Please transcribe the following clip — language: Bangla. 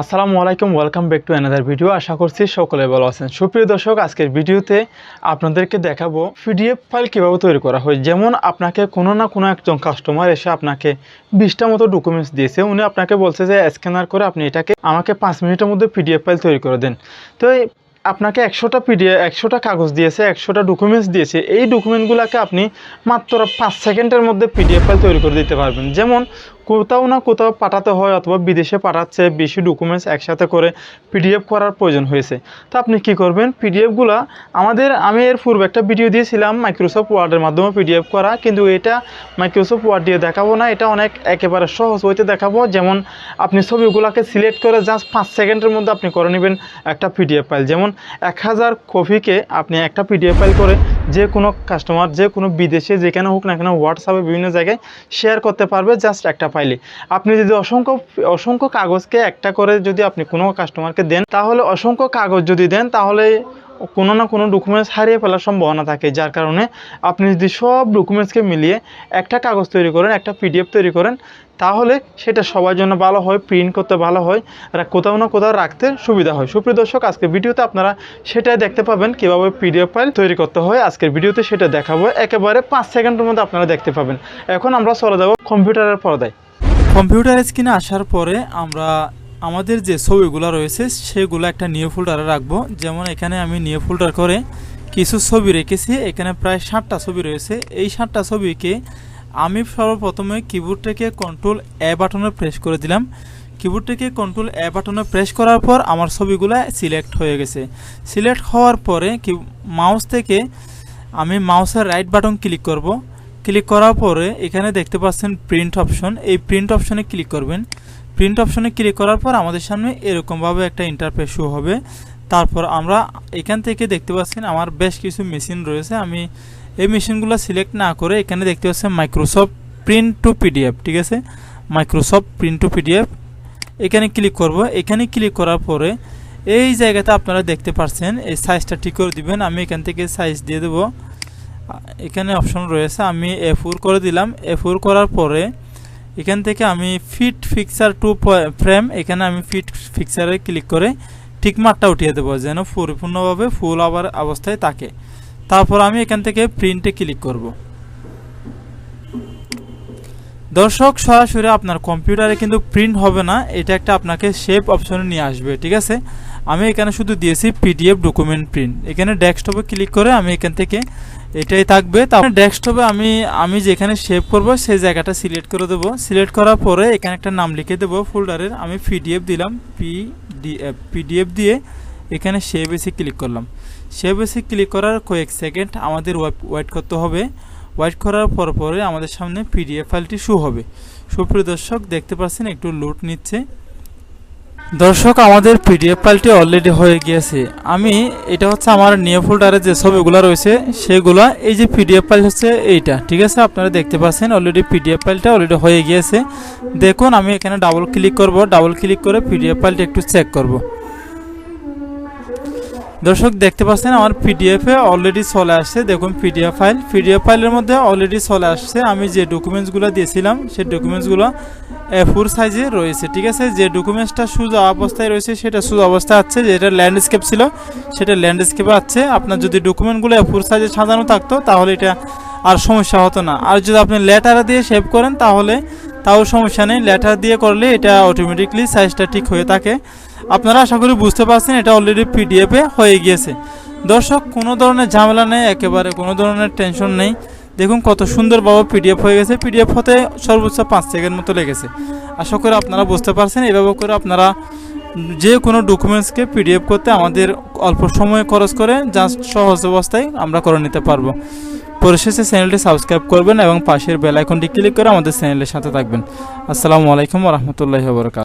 আসসালামু আলাইকুম welcome back to another video আশা করছি সকলে ভালো আছেন। সুপ্রিয় দর্শক, আজকের ভিডিওতে আপনাদেরকে দেখাবো পিডিএফ ফাইল কীভাবে তৈরি করা হয়। যেমন আপনাকে কোনো না কোনো একজন কাস্টমার এসে আপনাকে বিশটা মতো ডকুমেন্টস দিয়েছে। উনি আপনাকে বলছে যে স্ক্যানার করে আপনি এটাকে আমাকে পাঁচ মিনিটের মধ্যে পিডিএফ ফাইল তৈরি করে দেন। তো আপনাকে একশোটা পিডিএফ, একশোটা কাগজ দিয়েছে, একশোটা ডকুমেন্টস দিয়েছে। এই ডকুমেন্টগুলোকে আপনি মাত্র পাঁচ সেকেন্ডের মধ্যে পিডিএফ ফাইল তৈরি করে দিতে পারবেন। যেমন কোথাও না কোথাও পাঠাতে হয় অথবা বিদেশে পাঠাচ্ছে, বেশি ডকুমেন্টস একসাথে করে পিডিএফ করার প্রয়োজন হয়েছে। তো আপনি কি করবেন? পিডিএফগুলো আমাদের, আমি এর পূর্বে একটা ভিডিও দিয়েছিলাম মাইক্রোসফট ওয়ার্ডের মাধ্যমে পিডিএফ করা, কিন্তু এটা মাইক্রোসফট ওয়ার্ড দিয়ে দেখাবো না, এটা অনেক একেবারে সহজ হইতে দেখাবো। যেমন আপনি ছবিগুলোকে সিলেক্ট করে জাস্ট পাঁচ সেকেন্ডের মধ্যে আপনি করে নেবেন একটা পিডিএফ ফাইল যেমন এক হাজার কপিকে আপনি একটা পিডিএফ ফাইল করে যে কোনো কাস্টমার যে কোনো বিদেশে, যেখানে হোক না কেন হোয়াটসঅ্যাপে বিভিন্ন জায়গায় শেয়ার করতে পারবে জাস্ট একটা ফাইলে আপনি যদি অসংখ্য অসংখ্য কাগজকে একটা করে যদি আপনি কোনো কাস্টমারকে দেন, তাহলে অসংখ্য কাগজ যদি দেন, তাহলে কোনো না কোনো ডকুমেন্টস হারিয়ে ফেলার সম্ভাবনা থাকে, যার কারণে আপনি যদি সব ডকুমেন্টসকে মিলিয়ে একটা কাগজ তৈরি করেন, একটা পিডিএফ তৈরি করেন, তাহলে সেটা সবার জন্য ভালো হয় প্রিন্ট করতে ভালো হয়, আর কোথাও না কোথাও রাখতে সুবিধা হয়। সুপ্রিয় দর্শক, আজকের ভিডিওতে আপনারা সেটাই দেখতে পাবেন, কীভাবে পিডিএফ ফাইল তৈরি করতে হয়। আজকের ভিডিওতে সেটা দেখাবো, একেবারে পাঁচ সেকেন্ডের মধ্যে আপনারা দেখতে পাবেন। এখন আমরা চলে যাব কম্পিউটারের পর্দায়। কম্পিউটার স্ক্রিনে আসার পরে আমরা আমাদের যে ছবিগুলো রয়েছে, সেগুলো একটা নিউ ফোল্ডারে রাখব। যেমন এখানে আমি নিউ ফোল্ডার করে কিছু ছবি রেখেছি। এখানে প্রায় ষাটটা ছবি রয়েছে। এই ষাটটা ছবিকে আমি সর্বপ্রথমে কিবোর্ডটাকে কন্ট্রোল এ বাটনে প্রেস করে দিলাম। কিবোর্ড থেকে কন্ট্রোল এ বাটনে প্রেস করার পর আমার ছবিগুলো সিলেক্ট হয়ে গেছে। সিলেক্ট হওয়ার পরে কি মাউস থেকে আমি মাউসের রাইট বাটন ক্লিক করব। ক্লিক করার পরে এখানে দেখতে পাচ্ছেন প্রিন্ট অপশন এই প্রিন্ট অপশনে ক্লিক করবেন। প্রিন্ট অপশনে ক্লিক করার পর আমাদের সামনে এরকমভাবে একটা ইন্টারফেস শো হবে। তারপর আমরা এখান থেকে দেখতে পাচ্ছেন আমার বেশ কিছু মেশিন রয়েছে। আমি এই মেশিনগুলো সিলেক্ট না করে এখানে দেখতে পাচ্ছেন মাইক্রোসফট প্রিন্ট টু পিডিএফ ঠিক আছে? মাইক্রোসফট প্রিন্ট টু পিডিএফ এখানে ক্লিক করব। এখানে ক্লিক করার পরে এই জায়গাতে আপনারা দেখতে পাচ্ছেন এই সাইজটা ঠিক করে দিবেন। আমি এখান থেকে সাইজ দিয়ে দেবো। এখানে অপশন রয়েছে। আমি এ করে দিলাম। এ করার পরে এখান থেকে আমি ফিট ফিক্সার টু ফ্রেম এখানে আমি ফিট ফিক্সারে ক্লিক করে ঠিক মাঠটা উঠিয়ে দেবো, যেন পরিপূর্ণভাবে ফুল আবার অবস্থায় থাকে। তারপর আমি এখান থেকে প্রিন্টে ক্লিক করব। দর্শক, সরাসরি আপনার কম্পিউটারে কিন্তু প্রিন্ট হবে না, এটা একটা আপনাকে শেপ অপশনে নিয়ে আসবে, ঠিক আছে? আমি এখানে শুধু দিয়েছি পিডিএফ ডকুমেন্ট প্রিন্ট। এখানে ডেস্কটপে ক্লিক করে আমি এখান থেকে এটাই থাকবে। তারপরে ডেস্কটপে আমি আমি যেখানে সেভ করব, সেই জায়গাটা সিলেক্ট করে দেবো। সিলেক্ট করার পরে এখানে একটা নাম লিখে দেবো ফোল্ডারের। আমি পিডিএফ দিলাম, পিডিএফ পিডিএফ দিয়ে এখানে সেভ এসে ক্লিক করলাম। সেভ এসে ক্লিক করার কয়েক সেকেন্ড আমাদের ওয়েট করতে হবে। ওয়েট করার পর পরে আমাদের সামনে পিডিএফ ফাইলটি শো হবে। সুপ্রিয় দর্শক, দেখতে পাচ্ছেন একটু লুট নিচ্ছে। দর্শক, আমাদের পিডিএফ ফাইলটি অলরেডি হয়ে গিয়েছে। আমি, এটা হচ্ছে আমার নিউ ফোল্ডারে যে ছবিগুলো রয়েছে, সেগুলো, এই যে পিডিএফ ফাইল হচ্ছে এইটা, ঠিক আছে? আপনারা দেখতে পাচ্ছেন অলরেডি পিডিএফ ফাইলটা অলরেডি হয়ে গিয়েছে। দেখুন, আমি এখানে ডাবল ক্লিক করব ডাবল ক্লিক করে পিডিএফ ফাইলটা একটু চেক করব। দর্শক, দেখতে পাচ্ছেন আমার পিডিএফে অলরেডি চলে আসছে। দেখুন পিডিএফ ফাইল পিডিএফ ফাইলের মধ্যে অলরেডি চলে আসছে। আমি যে ডকুমেন্টসগুলো দিয়েছিলাম, সেই ডকুমেন্টসগুলো ফোর সাইজে রয়েছে, ঠিক আছে? যে ডকুমেন্টসটা সোজা অবস্থায় রয়েছে, সেটা সোজা অবস্থায় আছে। যেটা ল্যান্ডস্কেপ ছিল, সেটা ল্যান্ডস্কেপে আছে। আপনার যদি ডকুমেন্টগুলো ফোর সাইজে সাজানো থাকতো, তাহলে এটা আর সমস্যা হতো না। আর যদি আপনি লেটার দিয়ে সেভ করেন, তাহলে তাও সমস্যা নেই। লেটার দিয়ে করলে এটা অটোমেটিকলি সাইজটা ঠিক হয়ে থাকে। আপনারা আশা করি বুঝতে পারছেন, এটা অলরেডি পিডিএফে হয়ে গিয়েছে। দর্শক, কোনো ধরনের ঝামেলা নেই, একেবারে কোনো ধরনের টেনশন নেই। দেখুন কত সুন্দরভাবে পিডিএফ হয়ে গেছে। পিডিএফ হতে সর্বোচ্চ পাঁচ সেকেন্ড মতো লেগেছে। আশা করি আপনারা বুঝতে পারছেন, এভাবে করে আপনারা যে কোনো ডকুমেন্টসকে পিডিএফ করতে আমাদের অল্প সময় খরচ করে জাস্ট সহজ অবস্থায় আমরা করে নিতে পারব। পরিশেষে চ্যানেলটি সাবস্ক্রাইব করবেন এবং পাশের বেল আইকনটি ক্লিক করে আমাদের চ্যানেলের সাথে থাকবেন। আসসালামু আলাইকুম রহমতুল্লাহি বরকাত